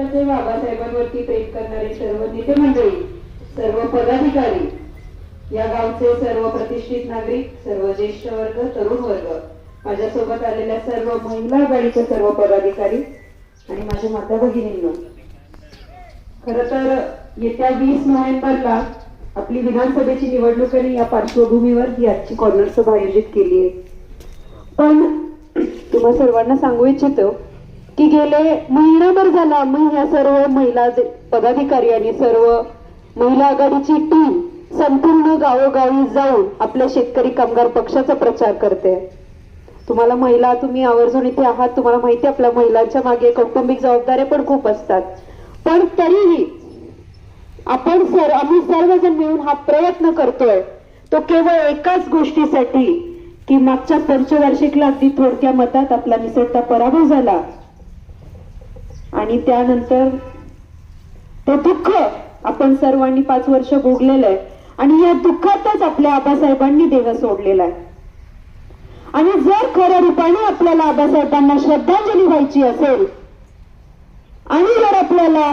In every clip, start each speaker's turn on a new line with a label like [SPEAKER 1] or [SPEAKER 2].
[SPEAKER 1] देशाचे बाबासाहेबांवरती प्रेम करणारे सर्व नेते मंडळी सर्व पदाधिकारी या गावचे सर्व प्रतिष्ठित नागरिक सर्व ज्येष्ठ वर्ग तरुण वर्ग माझ्यासोबत आलेल्या सर्व महिला गाडीचे सर्व पदाधिकारी आणि माझ्या माता भगिनींना. खर तर येत्या वीस नोव्हेंबरला आपली विधानसभेची निवडणूक आणि या पार्श्वभूमीवर ही आजची कॉर्नर सभा आयोजित केली आहे. पण तुम्हा सर्वांना सांगू इच्छितो की गेले महिनाभर झाला मग या सर्व महिला पदाधिकारी आणि सर्व महिला आघाडीची टीम संपूर्ण गावोगावी जाऊन आपल्या शेतकरी कामगार पक्षाचा प्रचार करते. तुम्हाला महिला तुम्ही आवर्जून इथे आहात तुम्हाला माहिती आपल्या महिलांच्या मागे कौटुंबिक जबाबदाऱ्या पण खूप असतात. पण तरीही आपण सर आम्ही सर्वजण मिळून हा प्रयत्न करतोय. तो केवळ एकाच गोष्टीसाठी की मागच्या पंचवार्षिकला अगदी थोडक्या मतात आपला निसटता पराभव झाला आणि त्यानंतर ते दुःख आपण सर्वांनी पाच वर्ष भोगलेलं आहे. आणि या दुःखातच आपल्या आबासाहेबांनी देह सोडलेला आहे. आणि जर खऱ्या रूपाने आपल्याला आबासाहेबांना श्रद्धांजली व्हायची असेल आणि जर आपल्याला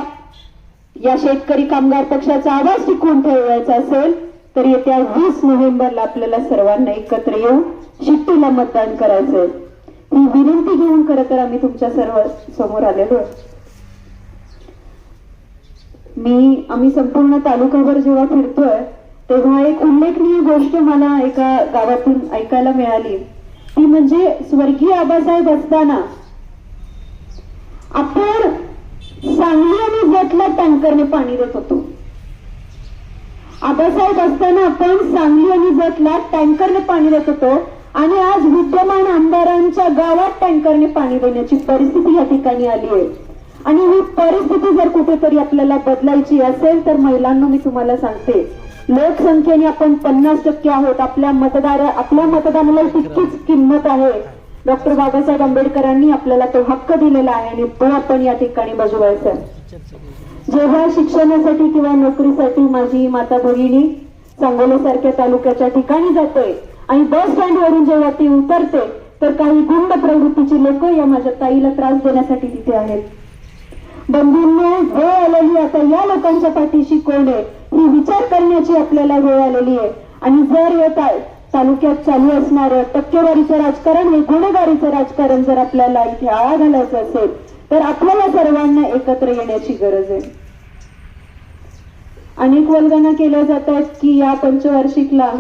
[SPEAKER 1] या शेतकरी कामगार पक्षाचा आवाज टिकवून ठेवायचा असेल तर येत्या वीस नोव्हेंबरला आपल्याला सर्वांना एकत्र येऊन शिट्टीला मतदान करायचंय. ही विनंती घेऊन खरं तर आम्ही तुमच्या सर्व समोर आलेलो आहे. मी आम्ही संपूर्ण तालुकाभर जेव्हा फिरतोय तेव्हा एक उल्लेखनीय गोष्ट मला एका गावातून ऐकायला मिळाली. ती म्हणजे स्वर्गीय आबासाहेब असताना आपण सांगली आणि जतला टँकरने पाणी देत होतो. आबासाहेब असताना आपण सांगली आणि जतला टँकरने पाणी देत होतो आणि आज विद्यमान आमदारांच्या गावात टँकरने पाणी देण्याची परिस्थिती या ठिकाणी आली आहे. आणि ही परिस्थिती जर कुठेतरी आपल्याला बदलायची असेल तर महिलांना मी तुम्हाला सांगते लोकसंख्येने आपण पन्नास टक्के आहोत. आपल्या मतदार आपल्या मतदानाला तितकीच किंमत आहे. डॉक्टर बाबासाहेब आंबेडकरांनी आपल्याला तो हक्क दिलेला आहे आणि तो आपण या ठिकाणी बजवायचा जेव्हा शिक्षणासाठी किंवा नोकरीसाठी माझी माता भगिनी सांगोल्यासारख्या तालुक्याच्या ठिकाणी जाते आणि बस स्टँड वरून जेव्हा ती उतरते तर काही गुंड प्रवृत्तीची लोक या माझ्या ताईला त्रास देण्यासाठी तिथे आहेत. बंधूंनो वेळ आलेली आता या लोकांच्या पाठीशी कोण आहे. ही विचार करण्याची आपल्याला वेळ आलेली आहे. आणि जर येत तालुक्यात चालू असणारं टक्केवारीचं राजकारण हे गुन्हेगारीचं राजकारण जर आपल्याला इथे आळा घालायचं असेल तर आपल्याला सर्वांना एकत्र येण्याची गरज आहे. अनेक वल्गना केल्या जातात की या पंचवार्षिकला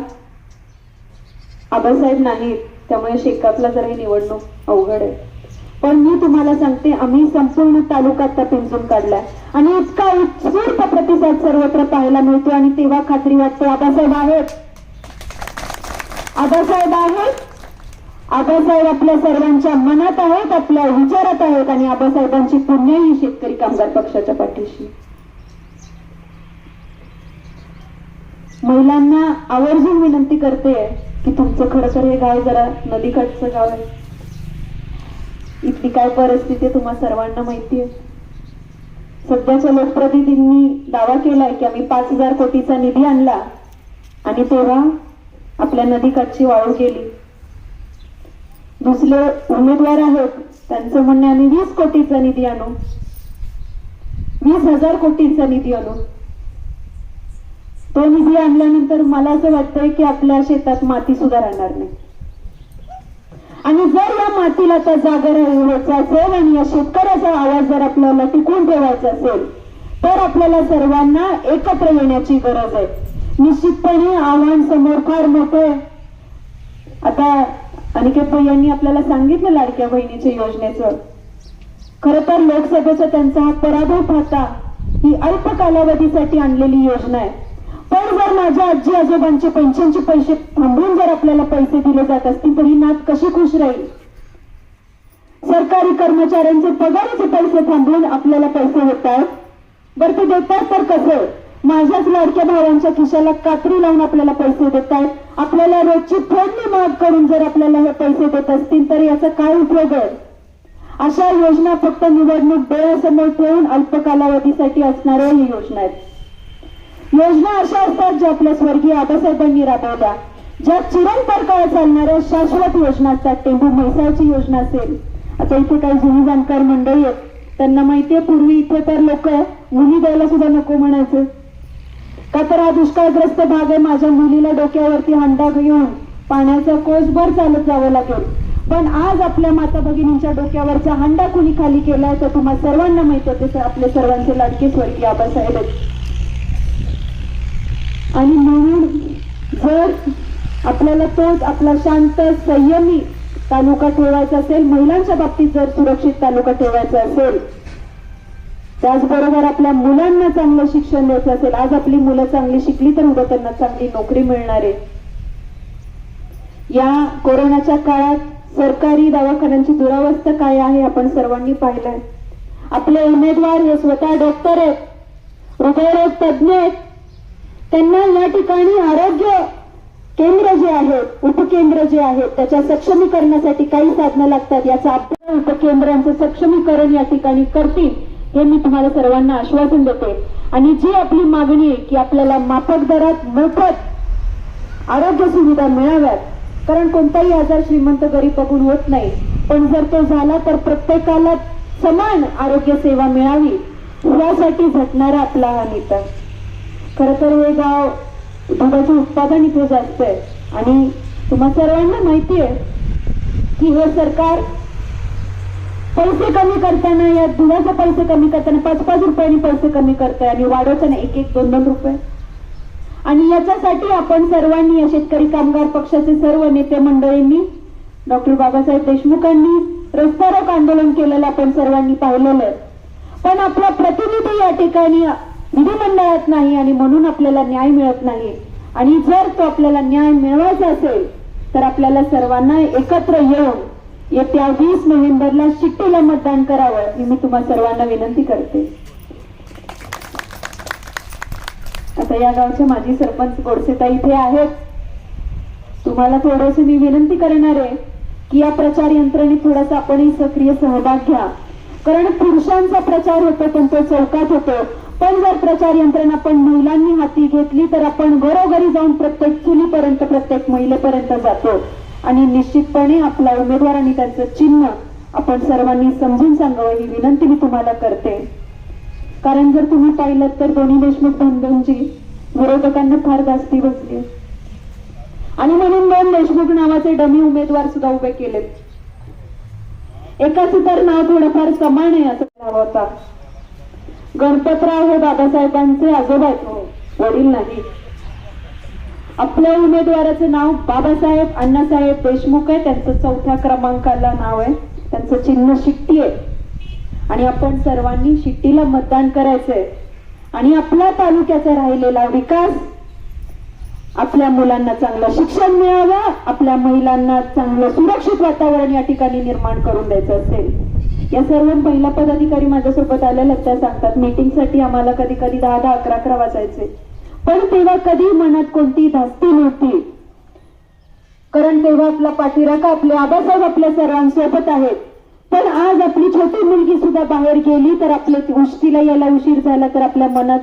[SPEAKER 1] आबासाहेब नाहीत त्यामुळे शेकापला जर ही निवडणूक अवघड आहे. पण मी तुम्हाला सांगते आम्ही संपूर्ण तालुका आता पिंजून काढलाय. आणि इतका उत्स्फूर्त प्रतिसाद सर्वत्र पाहायला मिळतो आणि तेव्हा खात्री वाटते आबासाहेब आहेत. आबासाहेब आहेत. आबासाहेब आपल्या सर्वांच्या मनात आहेत आपल्या विचारात आहेत आणि आबासाहेबांची पुण्य ही शेतकरी कामगार पक्षाच्या पाठीशी. महिलांना आवर्जून विनंती करते की तुमचं खरं तर हे गाव जरा नदीकाठचं गाव आहे. इथली काय परिस्थिती तुम्हाला तुम्हा सर्वांना माहिती आहे सध्याच्या लोकप्रतिनिधींनी दावा केलाय की आम्ही पाच हजार कोटीचा निधी आणला आणि तेव्हा आपल्या नदीकाठची वाळू गेली. दुसरे उमेदवार आहेत त्यांचं म्हणणं आम्ही वीस कोटीचा निधी आणू. वीस हजार कोटींचा निधी आणू. तो निधी आणल्यानंतर मला असं वाटतंय की आपल्या शेतात माती सुद्धा राहणार नाही. आणि जर या मातीला आता जागा राहायचं असेल आणि या शेतकऱ्याचा आवाज जर आपल्याला टिकून ठेवायचा असेल तर आपल्याला सर्वांना एकत्र येण्याची गरज आहे. निश्चितपणे आव्हान समोर फार मोठं आता अनिकेत भाई यांनी आपल्याला सांगितलं लाडक्या बहिणीच्या योजनेचं. खर तर लोकसभेचा त्यांचा हा पराभव पाहता ही अल्प कालावधीसाठी आणलेली योजना आहे. पण जर माझ्या आजी आजोबांचे पेन्शनचे पैसे थांबवून जर आपल्याला पैसे दिले जात असतील तर ही नात कशी खुश राहील? सरकारी कर्मचाऱ्यांचे पगाराचे पैसे थांबवून आपल्याला पैसे होत आहेत बरं ते देतात तर कसं? माझ्याच लाडक्या भावांच्या खिशाला कात्री लावून आपल्याला पैसे देत आहेत आपल्याला रोजची फोडणी माग करून जर आपल्याला हे पैसे देत असतील तर याचा काय उपयोग आहे? अशा योजना फक्त निवडणूक डोळ्यासमोर ठेवून अल्प कालावधीसाठी असणाऱ्या ही योजना आहेत. योजना अशा असतात ज्या आपल्या स्वर्गीय आबासाहेबांनी राबवल्या. ज्या चिरंतर काळ चालणाऱ्या शाश्वत योजना असतात टेंभू म्हैसाळची योजना असेल. आता इथे काही जुनी जाणकार मंडळी आहेत.
[SPEAKER 2] त्यांना माहितीये पूर्वी इथे तर लोक मुली द्यायला सुद्धा नको म्हणायचे. का तर हा दुष्काळग्रस्त भाग आहे माझ्या मुलीला डोक्यावरती हंडा घेऊन पाण्याचा कोसभर चालत जावं लागेल. पण आज आपल्या माता भगिनींच्या डोक्यावरचा हंडा कुणी खाली केलाय तर तुम्हा सर्वांना माहीत होते आपले सर्वांचे लाडके स्वर्गीय आबासाहेब आहेत. आणि म्हणून जर आपल्याला तोच आपला शांत संयमी तालुका ठेवायचा असेल महिलांच्या बाबतीत जर सुरक्षित तालुका ठेवायचा असेल त्याचबरोबर आपल्या मुलांना चांगलं शिक्षण द्यायचं असेल आज आपली मुलं चांगली शिकली तर उद्या त्यांना चांगली नोकरी मिळणार आहे. या कोरोनाच्या काळात सरकारी दवाखान्यांची दुरावस्था काय आहे आपण सर्वांनी पाहिलंय. आपले उमेदवार हे स्वतः डॉक्टर आहेत. हृदयरोग तज्ज्ञ आहेत. त्यांना या ठिकाणी आरोग्य केंद्र जे आहेत उपकेंद्र जे आहेत त्याच्या सक्षमीकरणासाठी काही साधनं लागतात. याचा आपल्या उपकेंद्रांचं सक्षमीकरण या ठिकाणी करतील हे मी तुम्हाला सर्वांना आश्वासन देते. आणि जी आपली मागणी आहे की आपल्याला माफक दरात मोफत आरोग्य सुविधा मिळाव्यात कारण कोणताही आजार श्रीमंत गरीब बघून होत नाही. पण जर तो झाला तर प्रत्येकाला समान आरोग्य सेवा मिळावी यासाठी झटणारा आपला हा नेता. खर तर हे गाव दुधाचं उत्पादन इथे जास्त आहे आणि तुम्हा सर्वांना माहिती आहे की हे सरकार पैसे कमी करताना या दुधाचे पैसे कमी करताना पाच पाच रुपयांनी पैसे कमी करताय आणि वाढवताना एक एक दोन दोन रुपये. आणि याच्यासाठी आपण सर्वांनी या शेतकरी कामगार पक्षाचे सर्व नेते मंडळींनी डॉक्टर बाबासाहेब देशमुखांनी रस्ता रोक आंदोलन केलेलं आपण सर्वांनी पाहिलेलं आहे. पण आपला प्रतिनिधी या ठिकाणी विधिमंडळात नाही आणि म्हणून आपल्याला न्याय मिळत नाही. आणि जर तो आपल्याला न्याय मिळवायचा असेल तर आपल्याला सर्वांना एकत्र येऊन येत्या वीस नोव्हेंबरला शिट्टीला मतदान करावं ही मी तुम्हा सर्वांना विनंती करते. आता या गावचे माजी सरपंच गोडसेता इथे आहेत. तुम्हाला थोडस मी विनंती करणार आहे की या प्रचार यंत्रणेत थोडासा आपणही सक्रिय सहभाग घ्या. कारण पुरुषांचा प्रचार होतो पण तो चौकात होतो. पण जर प्रचार यंत्रणा आपण महिलांनी हाती घेतली तर आपण घरोघरी जाऊन प्रत्येक चुलीपर्यंत प्रत्येक महिलेपर्यंत जातो. आणि निश्चितपणे आपला उमेदवार आणि त्यांचं चिन्ह आपण सर्वांनी समजून सांगावं ही विनंती मी तुम्हाला करते. कारण जर तुम्ही पाहिलं तर दोन्ही देशमुख बंधूंची विरोधकांना फार जास्ती बसली. आणि म्हणून दोन देशमुख नावाचे डमी उमेदवार सुद्धा उभे केलेत. एकाच तर नाव थोडंफार समान आहे असं नाव होता गणपतराव हे बाबासाहेबांचे आजोबा आहेत. वडील नाही. आपल्या उमेदवाराचं नाव बाबासाहेब अण्णासाहेब देशमुख आहे. त्यांचं चौथ्या क्रमांकाला नाव आहे. त्यांचं चिन्ह शिट्टी आहे. आणि आपण सर्वांनी शिट्टीला मतदान करायचंय. आणि आपल्या तालुक्याचा राहिलेला विकास आपल्या मुलांना चांगलं शिक्षण मिळावं आपल्या महिलांना चांगलं सुरक्षित वातावरण या ठिकाणी निर्माण करून द्यायचं असेल. या सर्व महिला पदाधिकारी माझ्यासोबत आल्या लक्षात सांगतात मीटिंगसाठी आम्हाला कधी कधी दहा दहा अकरा अकरा वाजायचे. पण तेव्हा कधी मनात कोणती धास्ती नव्हती. कारण तेव्हा आपला पाठीराखा आपले आबासाहेब आपल्या सर्वांसोबत आहेत. पण आज आपली छोटी मुलगी सुद्धा बाहेर गेली तर आपल्या उष्टीला यायला उशीर झाला तर आपल्या मनात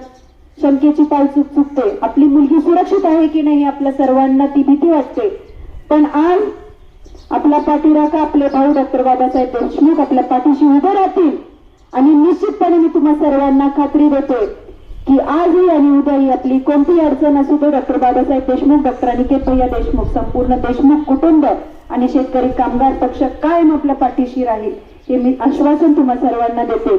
[SPEAKER 2] शंकेची पाल चूक चुकते. आपली मुलगी सुरक्षित आहे की नाही आपल्या सर्वांना ती भीती वाटते. पण आज आपला पाठीराखा आपले भाऊ डॉक्टर बाबासाहेब देशमुख आपल्या पाठीशी उभे राहतील. आणि निश्चितपणे मी तुम्हा सर्वांना खात्री देते की आजही आणि उद्याही आपली कोणतीही अडचण असू दे डॉक्टर बाबासाहेब देशमुख डॉक्टर अनिकेत भैया देशमुख संपूर्ण देशमुख कुटुंब आणि शेतकरी कामगार पक्ष कायम आपल्या पाठीशी राहील हे मी आश्वासन तुम्हा सर्वांना देते.